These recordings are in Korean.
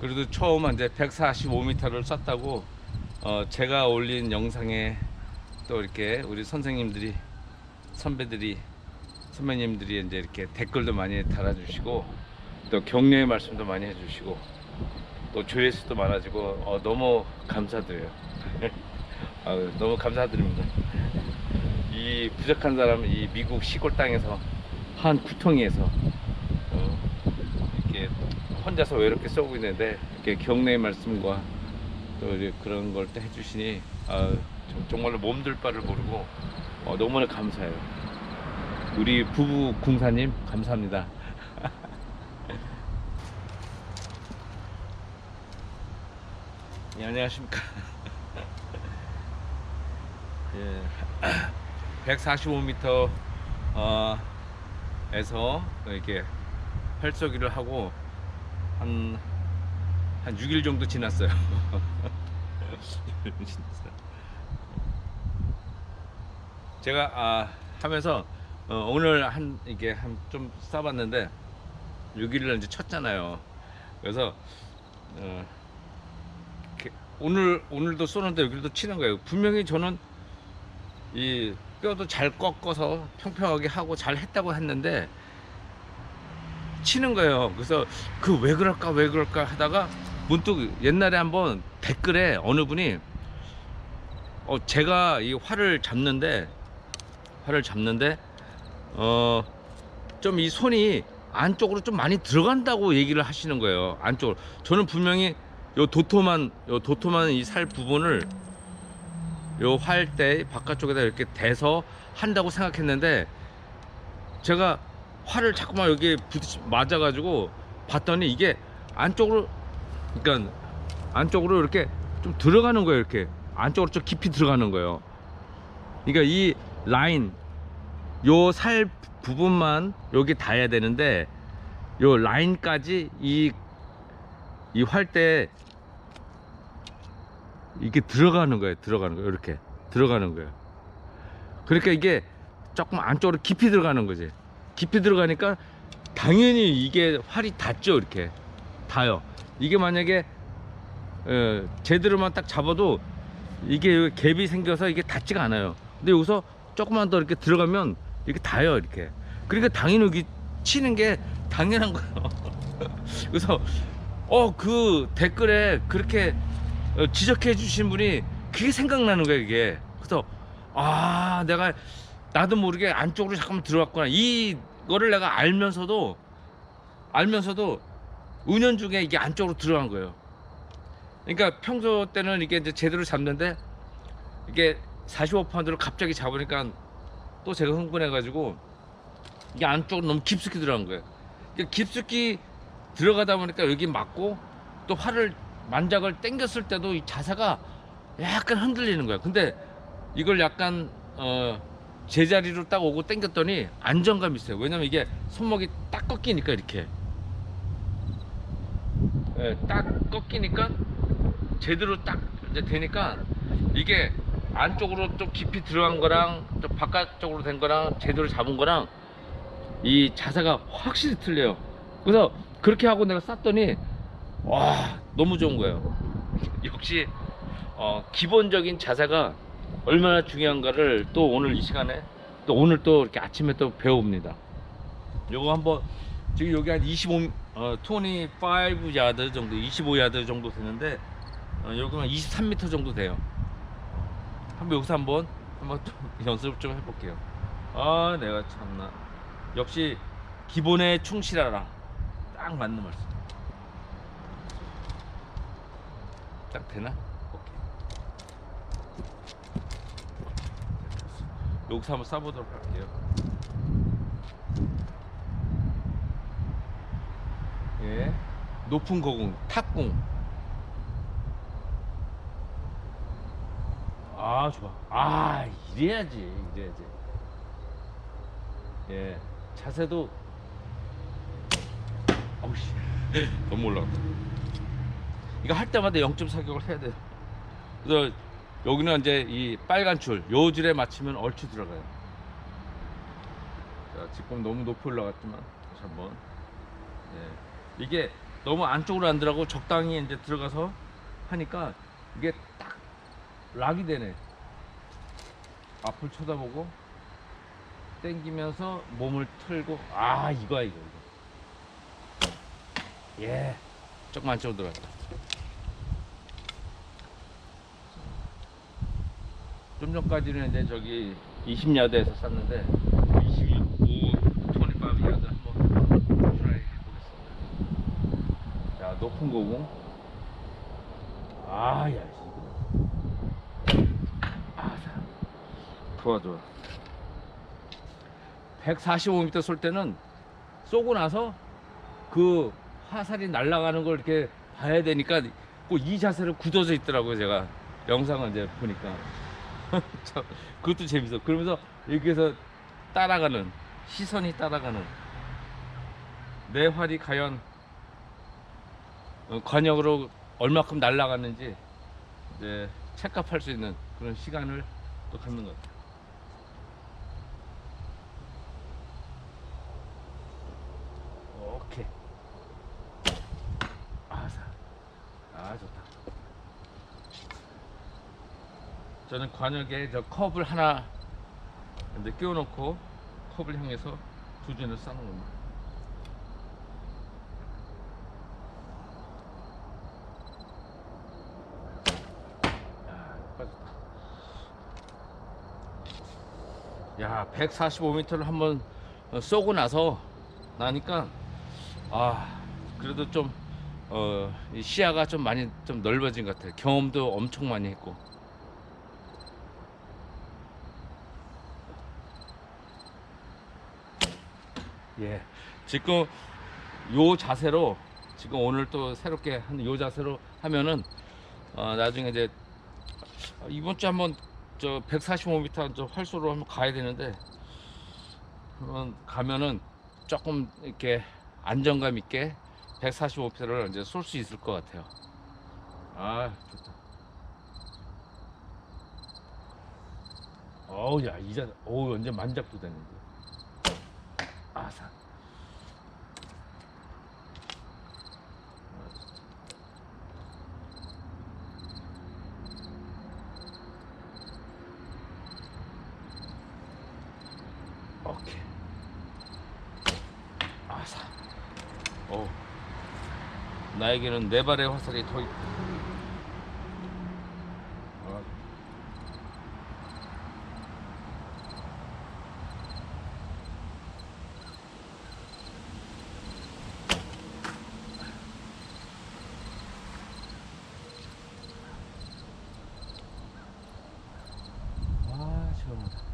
그래도 처음 이제 145m를 쐈다고 어, 제가 올린 영상에 또 이렇게 우리 선생님들이 선배들이 선배님들이 이제 이렇게 댓글도 많이 달아주시고 또 격려의 말씀도 많이 해주시고 또 조회수도 많아지고 어, 너무 감사드려요. 아유, 너무 감사드립니다. 이 부족한 사람 이 미국 시골 땅에서 한 이렇게 혼자서 외롭게 쏘고 있는데 이렇게 격려의 말씀과 또 이제 그런 걸 또 해주시니 아, 정- 정말로 몸둘 바를 모르고 어, 너무나 감사해요. 우리 부부 궁사님 감사합니다. 예, 안녕하십니까. 예, 145m 어, 에서 이렇게 활쏘기를 하고 한, 한 6일 정도 지났어요. 제가 아, 하면서 어, 오늘 한 이게 한 좀 싸봤는데 6일을 이제 쳤잖아요. 그래서 어, 오늘 오늘도 쏘는데 여기도 치는 거예요. 분명히 저는 이 뼈도 잘 꺾어서 평평하게 하고 잘 했다고 했는데 치는 거예요. 그래서 그 왜 그럴까 왜 그럴까 하다가 문득 옛날에 한번 댓글에 어느 분이 어 제가 이 활을 잡는데 활을 잡는데 어 좀 이 손이 안쪽으로 좀 많이 들어간다고 얘기를 하시는 거예요. 안쪽으로. 저는 분명히 요 도톰한 요 도톰한 이 살 부분을 요활때 바깥쪽에다 이렇게 대서 한다고 생각했는데 제가 활을 자꾸만 여기 부딪 맞아가지고 봤더니 이게 안쪽으로 그러니까 안쪽으로 이렇게 좀 들어가는 거예요 이렇게. 안쪽으로 좀 깊이 들어가는 거예요. 그러니까 이 라인 요 살 부분만 여기 닿아야 되는데 요 라인까지 이 이활때 이게 들어가는 거예요 들어가는 거예요 이렇게. 들어가는 거예요. 그러니까 이게 조금 안쪽으로 깊이 들어가는 거지 깊이 들어가니까 당연히 이게 활이 닿죠 이렇게. 닿아요. 이게 만약에 어, 제대로만 딱 잡아도 이게 갭이 생겨서 이게 닿지가 않아요. 근데 여기서 조금만 더 이렇게 들어가면 이렇게 닿아요 이렇게. 그러니까 당연히 여기 치는 게 당연한 거예요. 그래서 어 그 댓글에 그렇게 어, 지적해 주신 분이 그게 생각나는 거예요 이게. 그래서 아 내가 나도 모르게 안쪽으로 잠깐만 들어갔구나. 이 거를 내가 알면서도 알면서도 은연중에 이게 안쪽으로 들어간 거예요 그러니까 평소 때는 이게 이제 제대로 잡는데 이게 45파운드를 갑자기 잡으니까 또 제가 흥분해가지고 이게 안쪽으로 너무 깊숙이 들어간 거예요 그러니까 깊숙이 들어가다 보니까 여기 맞고 또 활을 만작을 당겼을 때도 이 자세가 약간 흔들리는 거야. 근데 이걸 약간 어 제자리로 딱 오고 당겼더니 안정감 있어요. 왜냐면 이게 손목이 딱 꺾이니까 이렇게 예, 딱 꺾이니까 제대로 딱 이제 되니까 이게 안쪽으로 좀 깊이 들어간 거랑 좀 바깥쪽으로 된 거랑 제대로 잡은 거랑 이 자세가 확실히 틀려요. 그래서 그렇게 하고 내가 쌌더니 와 너무 좋은 거예요. 역시 어, 기본적인 자세가 얼마나 중요한가를 또 오늘 이 시간에 또 오늘 또 이렇게 아침에 또 배워봅니다. 요거 한번 지금 여기 한 25, 어, 25 야드 정도, 25 야드 정도 되는데 어, 한 23m 정도 돼요. 한번 여기서 한번 한번 좀 연습 좀 해볼게요. 아 내가 참나 역시 기본에 충실하라. 딱 맞는 말씀. 딱 되나? 오케이. 여기서 한번 쏴보도록 할게요. 예. 높은 거공, 탑공. 아, 좋아. 아, 이래야지, 이래야지. 예. 자세도. 어우, 씨. 너무 올라갔다. 이거 할 때마다 0.4격을 해야 돼요. 그래서 여기는 이제 이 빨간 줄, 요 줄에 맞추면 얼추 들어가요. 자, 지금 너무 높이 올라갔지만 다시 한번. 예. 이게 너무 안쪽으로 안 들어가고 적당히 이제 들어가서 하니까 이게 딱 락이 되네. 앞을 쳐다보고 당기면서 몸을 틀고 아 이거야 이거. 예. 조금 안쪽으로 들어갔다. 좀 전까지는 이제 저기 20야드에서 쐈는데 25, 25야드 한번 트라이 해보겠습니다. 자, 높은 거고. 아, 야. 아, 자. 좋아, 좋아. 145m 쏠 때는 쏘고 나서 그 화살이 날아가는 걸 이렇게 봐야 되니까 꼭 이 자세로 굳어져 있더라고요, 제가. 영상을 이제 보니까. 참, 그것도 재밌어. 그러면서 여기에서 따라가는, 시선이 따라가는 내 활이 과연 어, 관역으로 얼마큼 날아갔는지 이제 체크할 수 있는 그런 시간을 또 갖는 것 같아요. 오케이. 아, 자. 아, 좋다. 저는 관역에 저 컵을 하나 이제 끼워놓고 컵을 향해서 두 줄을 싸는 겁니다. 야, 빠졌다. 야, 145m를 한번 어, 쏘고 나서 나니까 아 그래도 좀 어, 이 시야가 좀 많이 좀 넓어진 것 같아요. 경험도 엄청 많이 했고. 예. 지금 요 자세로 지금 오늘 또 새롭게 한 요 자세로 하면은 어, 나중에 이제 이번 주 한번 저 145m 저 활소로 한번 가야 되는데 한번 가면은 조금 이렇게 안정감 있게 145m를 이제 쏠 수 있을 것 같아요. 아 좋다. 어우 야 이자 어우 완전 만작도 되는데. 어. 나에게는 네 발의 화살이 더 있다. 아. 아, 시원하다.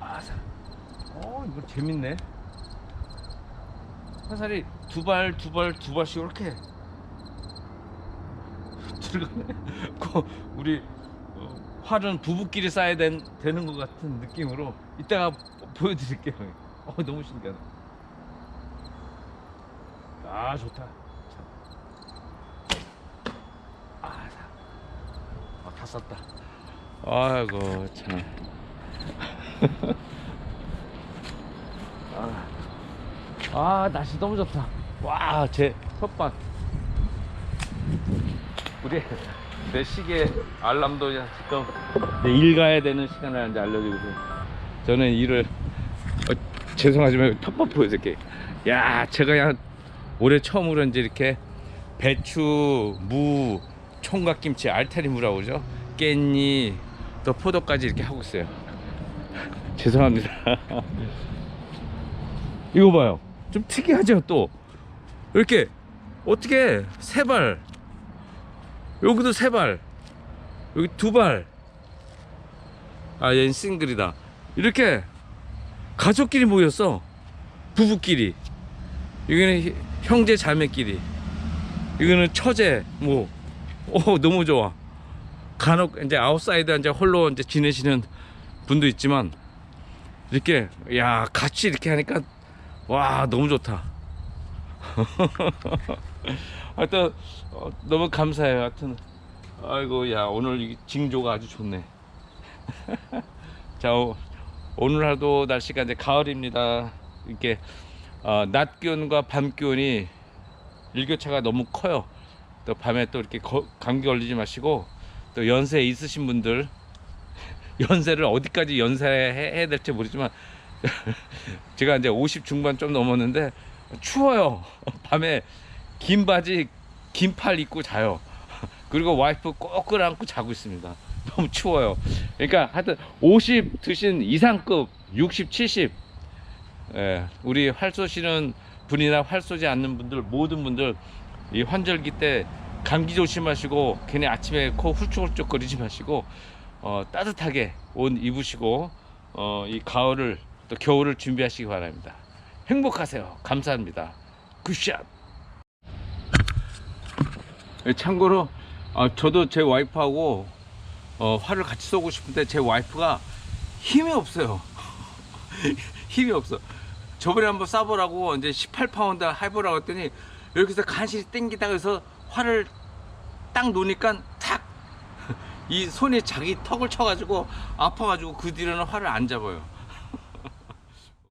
아사. 어, 이거 재밌네. 화살이 두 발, 두 발, 두 발씩 이렇게 들어가네. 그 우리 어, 활은 부부끼리 쏴야 된, 되는 것 같은 느낌으로 이따가 보여드릴게요. 어, 너무 신기하다. 아, 좋다. 참. 아, 자. 아, 다 쐈다. 아이고, 참. 아. 아 날씨 너무 좋다. 와 제 텃밭. 우리 내 시계 알람도 지금 내일 가야 되는 시간을 이제 알려주고 저는 일을 어, 죄송하지만 텃밭 보여줄게 야 제가 그냥 올해 처음으로 이제 이렇게 배추 무 총각김치 알타리무라고 그러죠? 깻잎 또 포도까지 이렇게 하고 있어요. 죄송합니다. 이거 봐요. 좀 특이하죠, 또. 이렇게, 어떻게, 세 발. 여기도 세 발. 여기 두 발. 아, 얘는 싱글이다. 이렇게, 가족끼리 모였어. 부부끼리. 여기는 히- 형제 자매끼리. 이거는 처제, 뭐. 오, 너무 좋아. 간혹 이제 아웃사이드 이제 홀로 이제 지내시는 분도 있지만 이렇게 야 같이 이렇게 하니까 와 너무 좋다. 하여튼 어, 너무 감사해요. 하여튼 아이고 야 오늘 이 징조가 아주 좋네. 자 오, 오늘 하루 날씨가 이제 가을입니다. 이렇게 어, 낮 기온과 밤 기온이 일교차가 너무 커요. 또 밤에 또 이렇게 거- 감기 걸리지 마시고 또 연세 있으신 분들 연세를 어디까지 연세해야 될지 모르지만 제가 이제 50 중반 좀 넘었는데 추워요. 밤에 긴 바지 긴 팔 입고 자요. 그리고 와이프 꼭 끌어안고 자고 있습니다. 너무 추워요. 그러니까 하여튼 50 드신 이상급 60, 70 예, 우리 활 쏘시는 분이나 활 쏘지 않는 분들 모든 분들 이 환절기 때 감기 조심하시고 괜히 아침에 코 훌쩍훌쩍 거리지 마시고 어, 따뜻하게 옷 입으시고 어, 이 가을을 또 겨울을 준비하시기 바랍니다. 행복하세요. 감사합니다. 굿샷. 예, 참고로 어, 저도 제 와이프하고 어, 활을 같이 쏘고 싶은데 제 와이프가 힘이 없어요. 힘이 없어. 저번에 한번 쏴보라고 이제 18파운드 해보라고 했더니 여기서 간신히 땡기다가 해서 활을 딱 놓으니까 탁! 이 손에 자기 턱을 쳐가지고 아파가지고 그 뒤로는 활을 안 잡아요.